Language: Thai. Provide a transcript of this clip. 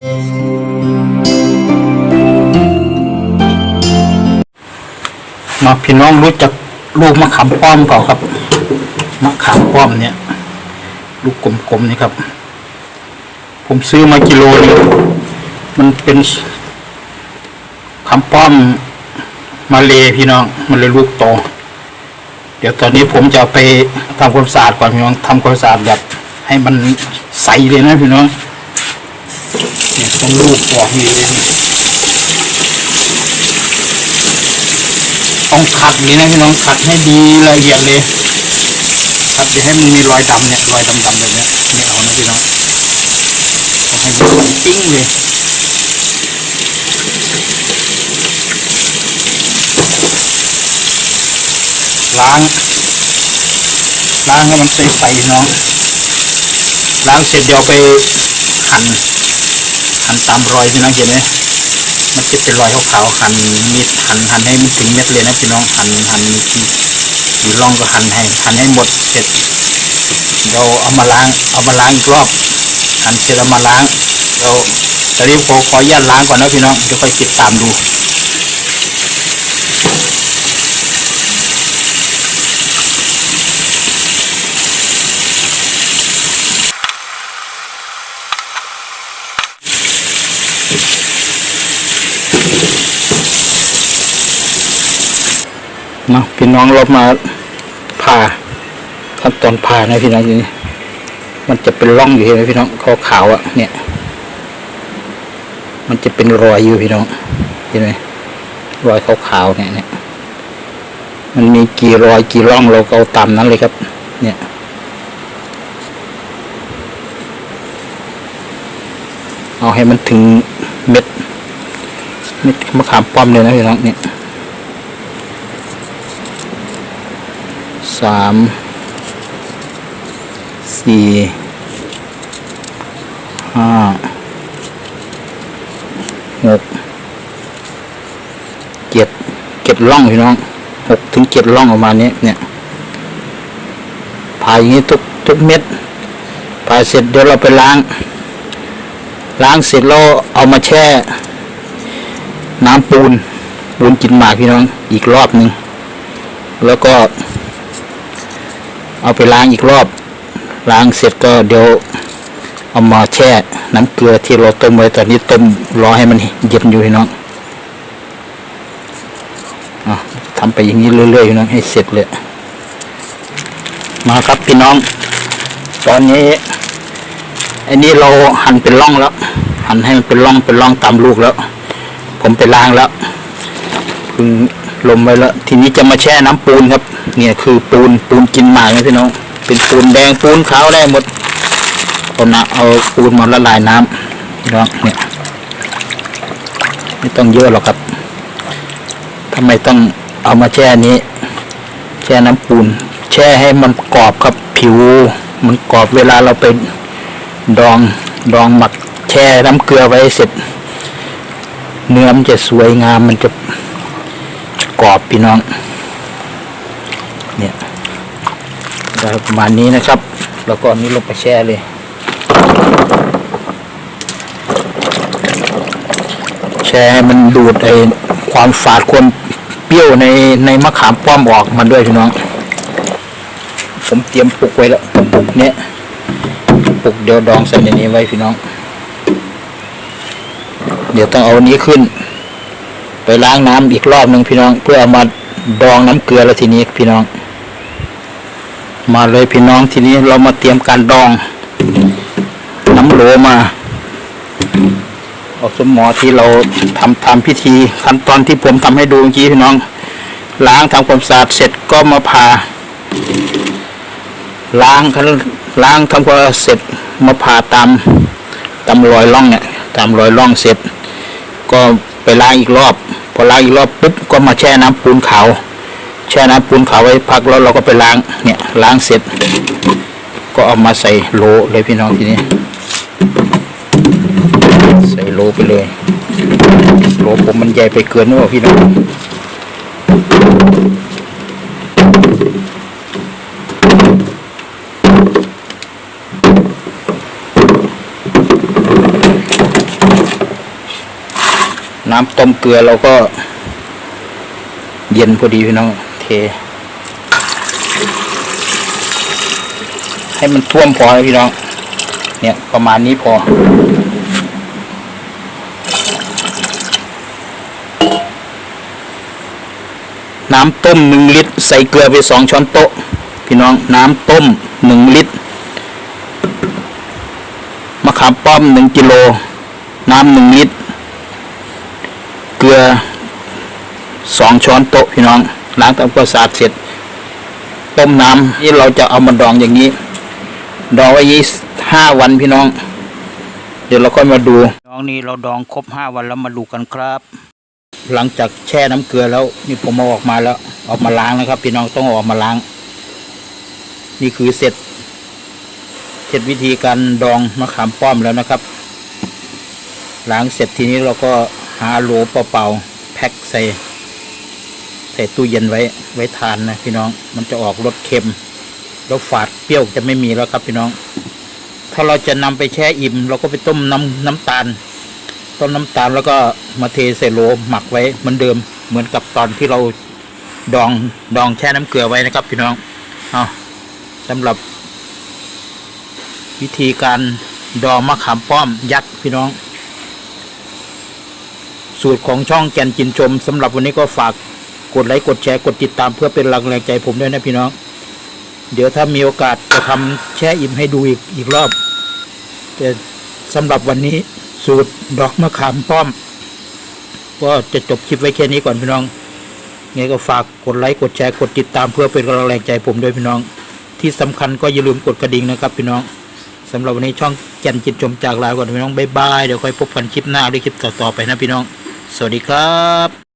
มาพี่น้องรู้จักลูกมะขามป้อมเปล่าครับ มะขามป้อมเนี่ย ลูกกลมๆนี่ครับ ผมซื้อมากิโลนึงมันเป็นขามป้อมมาเลพี่น้อง มันเลยลูกโต เดี๋ยวตอนนี้ผมจะไปทำความสะอาดก่อนพี่น้องทำความสะอาดแบบให้มันใสเลยนะพี่น้อง ต้องลูกออกนี่เลยต้องขัดเลยนะพี่น้องขัดให้ดีละเอียดเลยขัดอย่าให้มันมีรอยดำเนี่ยรอยดำๆแบบนี้ยไม่เอานะพี่น้องต้องให้มันปิ้งเลยล้างล้างให้มันใสๆเนาะล้างเสร็จเดี๋ยวไปหั่น หันตามรอยพี่น้องเห็นไหมมันจะเป็นรอยขาวๆหั่นมีดหันหันให้มันถึงเม็ดเลยนะพี่น้องหันหั่นมีร่องก็หันให้หันให้หมดเสร็จเดี๋ยวเอามาล้างเอามาล้างอีกรอบหันเสร็จเอามาล้างเดี๋ยวตอนนี้ขอขออนุญาตล้างก่อนนะพี่น้องเดี๋ยวค่อยติดตามดู มาพี่น้องเรามาผ่าขั้นตอนผ่านะพี่น้องนี่มันจะเป็นร่องอยู่เห็นไหมพี่น้องขาวขาวๆอะ เนี่ย มันจะเป็นรอยอยู่พี่น้องเห็นไหมรอยขาวขาวๆเนี่ยเนี่ย มันมีกี่รอยกี่ร่องเราก็เอาตามนั้นเลยครับ เนี่ยเอาให้มันถึงเม็ดเม็ดมะขามป้อมเลยนะพี่น้องเนี่ย สามสี่ห้าหกเจ็ดเจ็ดร่องพี่น้องหกถึงเจ็ดร่องประมาณนี้เนี่ยผ่าอย่างนี้ทุกทุกเม็ดผ่าเสร็จเดี๋ยวเราไปล้าง ล้างเสร็จแล้วเอามาแช่ น้ำปูนปูนกินหมากพี่น้องอีกรอบหนึ่งแล้วก็ เอาไปล้างอีกรอบ ล้างเสร็จก็เดี๋ยวเอามาแช่น้ำเกลือที่เราต้มไว้ตอนนี้ต้มรอให้มันเย็นอยู่พี่น้องอะทำไปอย่างนี้เรื่อยๆพี่น้องให้เสร็จเลยมาครับพี่น้อง ตอนนี้อันนี้เราหั่นเป็นร่องแล้ว หั่นให้มันเป็นร่องเป็นร่องตามลูกแล้ว ผมไปล้างแล้วพึ่งลมไว้แล้ว ทีนี้จะมาแช่น้ำปูนครับ เนี่ยคือปูนปูนกินหมากนะพี่น้อง เป็นปูนแดงปูนขาวได้หมดเอาน้ำเอาปูนมาละลายน้ำพี่น้องเนี่ยไม่ต้องเยอะหรอกครับทำไมต้องเอามาแช่นี้ แช่น้ำปูน แช่ให้มันกรอบครับผิว มันกรอบเวลาเราไปดองดองหมักแช่น้ำเกลือไว้เสร็จ เนื้อมันจะสวยงามมันจะกรอบพี่น้อง เนี่ย ได้ประมาณนี้นะครับ แล้วก็นี้ลงไปแช่เลยแช่ให้มันดูดไอ้ความฝาดความเปรี้ยวในในมะขามป้อมออกมาด้วยพี่น้อง ผมเตรียมปลุกไว้แล้วปลุกเนี้ยปลุกเดี๋ยวดองใส่ในนี้ไว้พี่น้อง เดี๋ยวต้องเอานี้ขึ้น ไปล้างน้ำอีกรอบหนึ่งพี่น้อง เพื่อเอามาดองน้ำเกลือแล้วทีนี้พี่น้อง มาเลยพี่น้องทีนี้เรามาเตรียมการดอง น้ำโหลมาเอาสมหมอที่เราทำทำพิธีขั้นตอนที่ผมทำให้ดูเมื่อกี้พี่น้อง ล้างทำความสะอาดเสร็จก็มาผ่าล้างคันล้างทำความสะอาดเสร็จมาผ่าตามตามรอยร่องเนี่ยตามรอยร่องเสร็จ ก็ไปล้างอีกรอบ พอล้างอีกรอบปุ๊บก็มาแช่น้ำปูนขาว แช่น้ำปูนขาวไว้พักแล้วเราก็ไปล้างเนี่ยล้างเสร็จ ก็เอามาใส่โหลเลยพี่น้องทีนี้ ใส่โหลไปเลยโหลผมมันใหญ่ไปเกินหรือเปล่าพี่น้องน้ำต้มเกลือเราก็เย็นพอดีพี่น้อง ให้มันท่วมพอนะพี่น้อง เนี่ยประมาณนี้พอ น้ำต้มหนึ่งลิตร ใส่เกลือไปสองช้อนโต๊ะ พี่น้องน้ำต้มหนึ่งลิตรมะขามป้อมหนึ่งกิโล น้ำหนึ่งลิตร เกลือสองช้อนโต๊ะพี่น้อง ล้างทำความสะอาดเสร็จต้มน้ำนี่เราจะเอามาดองอย่างนี้ ดองไว้ยี่ห้าวันพี่น้อง เดี๋ยวเราค่อยมาดูน้องนี้เราดองครบห้าวันแล้วมาดูกันครับ หลังจากแช่น้ำเกลือแล้ว นี่ผมเอาออกมาแล้วออกมาล้างนะครับ พี่น้องต้องออกมาล้าง นี่คือเสร็จ เสร็จวิธีการดองมะขามป้อมแล้วนะครับล้างเสร็จทีนี้เราก็หาโหลเปล่าๆแพ็คใส่ ส่ตู้เย็นไว้ไว้ทานนะพี่น้อง มันจะออกรสเค็ม แล้วฝาดเปรี้ยวจะไม่มีแล้วครับพี่น้อง ถ้าเราจะนำไปแช่อิ่ม เราก็ไปต้มน้ำน้ำตาล ต้มน้ำตาลแล้วก็มาเทใส่โหลหมักไว้เหมือนเดิม เหมือนกับตอนที่เราดองดองแช่น้ำเกลือไว้นะครับ พี่น้องเอาสำหรับ วิธีการดองมะขามป้อมยักษ์พี่น้องสูตรของช่องแกนจินชมสำหรับวันนี้ก็ฝาก ดไลค์กดแชร์กดติดตามเพื่อเป็นแรงแรงใจผมด้วยนะพี่น้อง เดี๋ยวถ้ามีโอกาสจะทำแช่อิ่มให้ดูอีกอีกรอบ แต่สำหรับวันนี้สูตรดอกมะขามป้อม ก็จะจบคลิปไว้แค่นี้ก่อนพี่น้องไงก็ฝากกดไลค์กดแชร์กดติดตามเพื่อเป็นกำลังแรงใจผมด้วยพี่น้อง ที่สำคัญก็อย่าลืมกดกระดิ่งนะครับพี่น้องสำหรับวันนี้ช่องแกนจิตชมจากลาก่อนพี่น้องบ๊ายบายเดี๋ยวค่อยพบกันคลิปหน้าหรือคลิปต่อๆไปนะพี่น้อง สวัสดีครับ